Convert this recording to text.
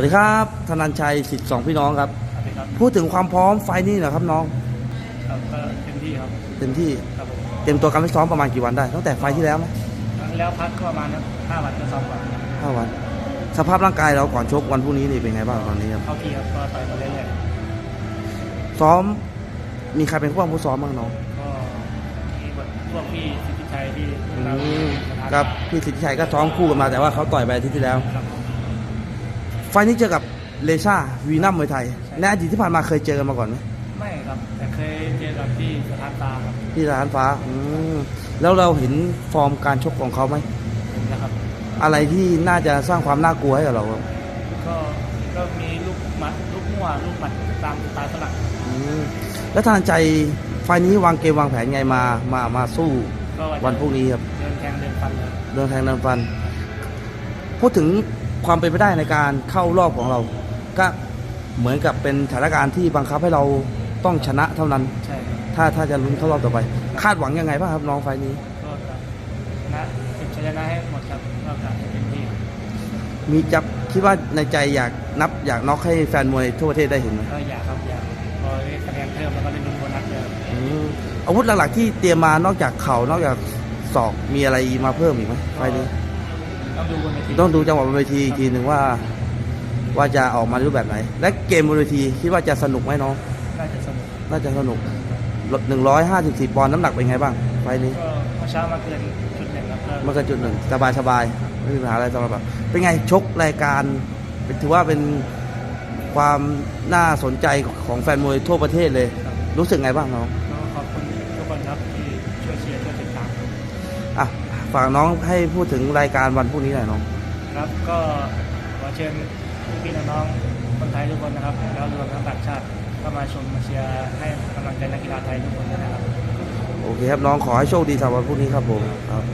วัสดีครับ ธนันชัยสิทธิ์สองพี่น้องครับสวัสดีครับพูดถึงความพร้อมไฟล์นี้หน่อยครับน้อง ครับก็เต็มที่ครับเต็มที่ ครับผมเตรียมตัวการฟิตซ้อมประมาณกี่วันได้ ตั้งแต่ไฟล์ที่แล้วไหมครั้งแล้วพักก็ประมาณห้าวันก็ซ้อมก่อนห้าวัน สภาพร่างกายเราก่อนชกวันพรุ่งนี้นี่เป็นไงบ้างตอนนี้ครับ เข้าที่ครับก็ต่อยมาเรื่อยซ้อม มีใครเป็นผู้บังผู้ซ้อมบ้างน้อง ๆก็มีบทพวกพี่สิทธิชัยที่อืเรามครับ พี่สิทธิชัยก็ซ้อมคู่กันมาแต่ว่าเขาต่อยไปอาทิตย์ที่แล้ว ครับ ไฟล์นี้เจอกับเลซ่าวีนัมมวยไทยในอดีตที่ผ่านมาเคยเจอกันมาก่อนไหมไม่ครับ แต่เคยเจอกับที่สถานตาครับที่ร้านฟ้าอืมแล้วเราเห็นฟอร์มการชกของเขาไหมนะครับ อะไรที่น่าจะสร้างความน่ากลัวให้กับเราครับก็ก็มีลูกหมัดลูกมั่วลูกหมัดตามสไตล์ฝรั่งอืมแล้วทางใจไฟล์นี้วางเกมวางแผนไงมามามาสู้ก็าจะวันพรุ่งนี้ครับ เดินแทงเดินฟันเลย เดินแทงเดินฟัน พูดถึง ความเป็นไปได้ในการเข้ารอบของเรา ก็เหมือนกับเป็นสถานการณ์ที่บังคับให้เราต้องชนะเท่านั้น ใช่ครับถ้าถ้าจะลุ้นเข้ารอบต่อไป คาดหวังยังไงบ้างครับน้องไฟล์นี้ ก็จะนะเก็บชัยชนะให้หมดครับก็จะเต็มที่ครับมีจับคิดว่าในใจอยากนับอยากน็อกให้แฟนมวยทั่วประเทศได้เห็นไหมก็อยากครับอยากพอได้คะแนนเพิ่มแล้วก็ได้ลุ้นโบนัสเลยครับอืมอาวุธหลักๆที่เตรียมมานอกจากเข่านอกจากศอกมีอะไรมาเพิ่มอีกไหมไฟล์นี้ ต้องดูบนเวทีต้องดูจังหวะบนเวทีอีกทีหนึ่งว่า ว่าจะออกมาในรูปแบบไหน และเกมบนเวทีคิดว่าจะสนุกไหมน้องน่าจะสนุกน่าจะสนุกหนึ่งร้อยห้าสิบสี่ปอนด์น้ำหนักเป็นไงบ้างไฟล์นี้ก็เมื่อเช้ามาเกินจุดหนึ่งครับก็มันก็จุดหนึ่งสบายสบายๆไม่มีปัญหาอะไรสำหรับเราเป็นไงชกรายการเป็นถือว่าเป็นความน่าสนใจของแฟนมวยทั่วประเทศเลยครับรู้สึกไงบ้างน้องก็ขอบคุณทุกคนครับที่ช่วยเชียร์ช่วยติดตามอะ ฝากน้องให้พูดถึงรายการวันพรุ่งนี้หน่อยน้อง ครับก็ขอเชิญพี่ๆน้องๆคนไทยทุกคนนะครับแล้วรวมทั้งต่างชาติเข้ามาชมมาเชียร์ให้กำลังใจนักกีฬาไทยทุกคนด้วยนะครับ โอเคครับน้องขอให้โชคดีสำหรับวันพรุ่งนี้ครับผมครับ